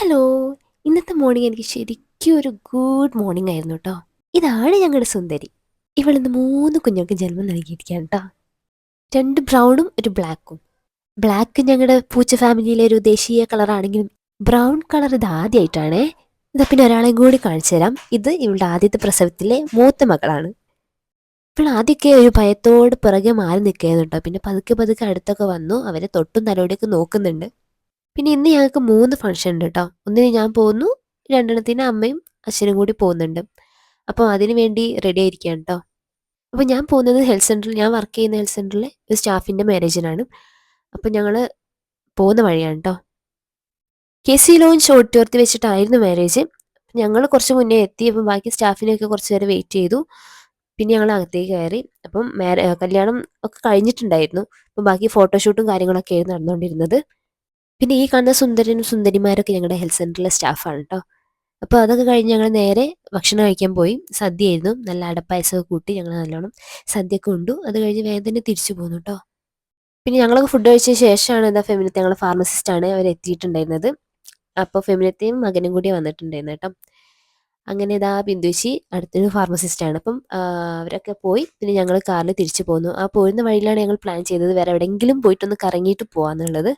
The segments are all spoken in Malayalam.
ഹലോ ഇന്നത്തെ മോർണിംഗ് എനിക്ക് ശരിക്കും ഒരു ഗുഡ് മോർണിംഗ് ആയിരുന്നു കേട്ടോ ഇതാണ് ഞങ്ങളുടെ സുന്ദരി. ഇവളിന്ന് മൂന്ന് കുഞ്ഞുങ്ങൾക്ക് ജന്മം നൽകിയിരിക്കുകയാണ് കേട്ടോ രണ്ട് ബ്രൗണും ഒരു ബ്ലാക്കും ബ്ലാക്ക് ഞങ്ങളുടെ പൂച്ച ഫാമിലിയിലെ ഒരു ദേശീയ കളറാണെങ്കിലും ബ്രൗൺ കളർ ഇത് ആദ്യമായിട്ടാണേ ഇതാ പിന്നെ ഒരാളെയും കൂടി കാണിച്ചു തരാം. ഇത് ഇവളുടെ ആദ്യത്തെ പ്രസവത്തിലെ മൂത്ത മകളാണ്. ഇപ്പോൾ ആദ്യമൊക്കെ ഒരു ഭയത്തോട് പിറകെ മാറി നിൽക്കുകയായിരുന്നു കേട്ടോ പിന്നെ പതുക്കെ പതുക്കെ അടുത്തൊക്കെ വന്നു. അവരെ തൊട്ടും തലോടിയൊക്കെ നോക്കുന്നുണ്ട്. പിന്നെ ഇന്ന് ഞങ്ങൾക്ക് മൂന്ന് ഫംഗ്ഷൻ ഉണ്ട് കേട്ടോ ഒന്നിന് ഞാൻ പോകുന്നു രണ്ടെണ്ണത്തിന് അമ്മയും അച്ഛനും കൂടി പോകുന്നുണ്ട്. അപ്പോൾ അതിന് വേണ്ടി റെഡി ആയിരിക്കുകയാണ് കേട്ടോ അപ്പോൾ ഞാൻ പോകുന്നത് ഹെൽത്ത് സെന്ററിൽ ഞാൻ വർക്ക് ചെയ്യുന്ന ഹെൽത്ത് സെന്ററിലെ ഒരു സ്റ്റാഫിന്റെ മാരേജിനാണ് അപ്പോൾ ഞങ്ങൾ പോകുന്ന വഴിയാണ് കേട്ടോ കെ സി ലോഞ്ച് ഓഡിറ്റോറിയത്തിൽ വെച്ചിട്ടായിരുന്നു മാരേജ് ഞങ്ങൾ കുറച്ച് മുന്നേ എത്തി അപ്പം ബാക്കി സ്റ്റാഫിനെയൊക്കെ കുറച്ച് നേരം വെയിറ്റ് ചെയ്തു. പിന്നെ ഞങ്ങൾ അകത്തേക്ക് കയറി. അപ്പം കല്യാണം ഒക്കെ കഴിഞ്ഞിട്ടുണ്ടായിരുന്നു. അപ്പം ബാക്കി ഫോട്ടോഷൂട്ടും കാര്യങ്ങളൊക്കെ ആയിരുന്നു നടന്നുകൊണ്ടിരുന്നത്. പിന്നെ ഈ കാണുന്ന സുന്ദരനും സുന്ദരിമാരൊക്കെ ഞങ്ങളുടെ ഹെൽത്ത് സെന്ററിലെ സ്റ്റാഫാണ് കേട്ടോ അപ്പോൾ അതൊക്കെ കഴിഞ്ഞ് ഞങ്ങൾ നേരെ ഭക്ഷണം കഴിക്കാൻ പോയി. സദ്യയായിരുന്നു. നല്ല അടപ്പായസമൊക്കെ കൂട്ടി ഞങ്ങൾ നല്ലോണം സദ്യയൊക്കെ ഉണ്ടു അത് കഴിഞ്ഞ് വേഗം തന്നെ തിരിച്ചു പോന്നു കേട്ടോ പിന്നെ ഞങ്ങളൊക്കെ ഫുഡ് കഴിച്ച ശേഷമാണ് എന്താ ഫെമിനത്തെ ഞങ്ങൾ ഫാർമസിസ്റ്റാണ് അവർ എത്തിയിട്ടുണ്ടായിരുന്നത്. അപ്പോൾ ഫെമിനത്തെയും മകനും കൂടി വന്നിട്ടുണ്ടായിരുന്നു കേട്ടോ അങ്ങനെ ഇതാ ബിന്ദുശി അടുത്തൊരു ഫാർമസിസ്റ്റാണ് അപ്പം അവരൊക്കെ പോയി. പിന്നെ ഞങ്ങൾ കാറിൽ തിരിച്ചു പോന്നു. ആ പോരുന്ന വഴിയിലാണ് ഞങ്ങൾ പ്ലാൻ ചെയ്തത്. വേറെ എവിടെയെങ്കിലും പോയിട്ടൊന്ന് കറങ്ങിയിട്ട് പോകാന്നുള്ളത്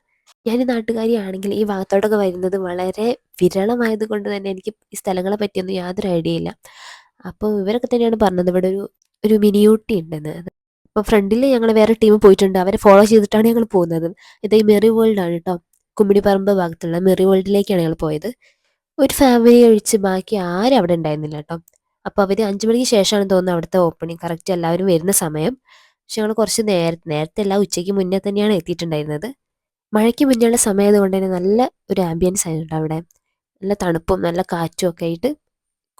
ഞാൻ ഈ നാട്ടുകാരിയാണെങ്കിൽ ഈ ഭാഗത്തോട്ടൊക്കെ വരുന്നത് വളരെ വിരളമായത് കൊണ്ട് തന്നെ എനിക്ക് ഈ സ്ഥലങ്ങളെ പറ്റിയൊന്നും യാതൊരു ഐഡിയ ഇല്ല. അപ്പോൾ ഇവരൊക്കെ തന്നെയാണ് പറഞ്ഞത് ഇവിടെ ഒരു ഒരു മിനിയൂട്ടി ഉണ്ടെന്ന്. അപ്പോൾ ഫ്രണ്ടിൽ ഞങ്ങൾ വേറെ ടീം പോയിട്ടുണ്ട്. അവരെ ഫോളോ ചെയ്തിട്ടാണ് ഞങ്ങൾ പോകുന്നത്. ഇത് ഈ മെറി വേൾഡ് ആണ് കേട്ടോ കുമ്മിടിപ്പറമ്പ് ഭാഗത്തുള്ള മെറി വേൾഡിലേക്കാണ് ഞങ്ങൾ പോയത്. ഒരു ഫാമിലി ഒഴിച്ച് ബാക്കി ആരും അവിടെ ഉണ്ടായിരുന്നില്ല കേട്ടോ അപ്പോൾ അവർ അഞ്ച് മണിക്ക് ശേഷമാണ് തോന്നുന്നത് അവിടുത്തെ ഓപ്പണിങ് കറക്റ്റ് എല്ലാവരും വരുന്ന സമയം. പക്ഷെ ഞങ്ങൾ കുറച്ച് നേരത്തെ നേരത്തെ അല്ല ഉച്ചയ്ക്ക് മുന്നേ തന്നെയാണ് എത്തിയിട്ടുണ്ടായിരുന്നത്. മഴയ്ക്ക് മുന്നെയുള്ള സമയമായത് കൊണ്ട് തന്നെ നല്ല ഒരു ആംബിയൻസ് ആയിട്ടുണ്ട് അവിടെ. നല്ല തണുപ്പും നല്ല കാറ്റും ഒക്കെ ആയിട്ട്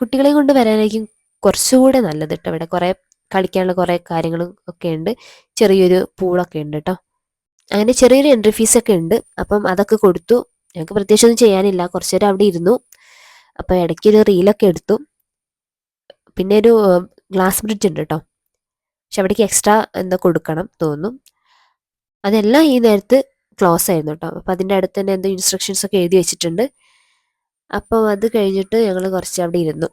കുട്ടികളെ കൊണ്ട് വരാനായിരിക്കും കുറച്ചുകൂടെ നല്ലത് കേട്ടോ ഇവിടെ കുറേ കളിക്കാനുള്ള കുറേ കാര്യങ്ങളും ഒക്കെ ഉണ്ട്. ചെറിയൊരു പൂളൊക്കെ ഉണ്ട് കേട്ടോ അങ്ങനെ ചെറിയൊരു എൻട്രി ഫീസ് ഒക്കെ ഉണ്ട്. അപ്പം അതൊക്കെ കൊടുത്തു. ഞങ്ങൾക്ക് പ്രത്യേകിച്ച് ഒന്നും ചെയ്യാനില്ല. കുറച്ചു നേരം അവിടെ ഇരുന്നു. അപ്പോൾ ഇടയ്ക്ക് ഒരു റീലൊക്കെ എടുത്തു. പിന്നെ ഒരു ഗ്ലാസ് ബ്രിഡ്ജ് ഉണ്ട് കേട്ടോ പക്ഷെ അവിടേക്ക് എക്സ്ട്രാ എന്താ കൊടുക്കണം തോന്നും അതെല്ലാം ഈ നേരത്ത് ക്ലോസ് ആയിരുന്നു കേട്ടോ അപ്പോൾ അതിന്റെ അടുത്ത് തന്നെ എന്തോ ഇൻസ്ട്രക്ഷൻസ് ഒക്കെ എഴുതി വെച്ചിട്ടുണ്ട്. അപ്പം അത് കഴിഞ്ഞിട്ട് ഞങ്ങൾ കുറച്ച് അവിടെ ഇരുന്നു.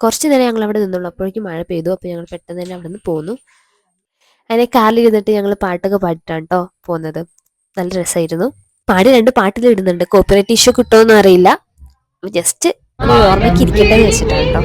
കുറച്ച് നേരം ഞങ്ങൾ അവിടെ നിന്നുള്ളൂ. അപ്പോഴേക്കും മഴ പെയ്തു. അപ്പോൾ ഞങ്ങൾ പെട്ടെന്ന് തന്നെ അവിടെ നിന്ന് പോന്നു. അങ്ങനെ കാറിൽ ഇരുന്നിട്ട് ഞങ്ങൾ പാട്ടൊക്കെ പാടിട്ടാണ് കേട്ടോ പോകുന്നത് നല്ല രസമായിരുന്നു. പാടി രണ്ട് പാട്ടിൽ ഇടുന്നുണ്ട്. കോപ്പറേറ്റ് ഇഷ്യൂ കിട്ടുമെന്ന് അറിയില്ല. ജസ്റ്റ് ഓർമ്മയ്ക്ക് ഇരിക്കട്ടെ എന്ന് വെച്ചിട്ടാണ് കേട്ടോ.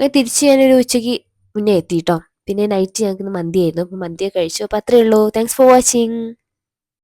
അങ്ങനെ തിരിച്ച് ഞാനൊരു ഉച്ചയ്ക്ക് മുന്നേ എത്തി കേട്ടോ പിന്നെ നൈറ്റ് ഞങ്ങൾക്ക് മന്തി ആയിരുന്നു അപ്പോൾ മന്തിയൊക്കെ കഴിച്ചു. അപ്പോൾ അത്രയേ ഉള്ളൂ. Thanks for watching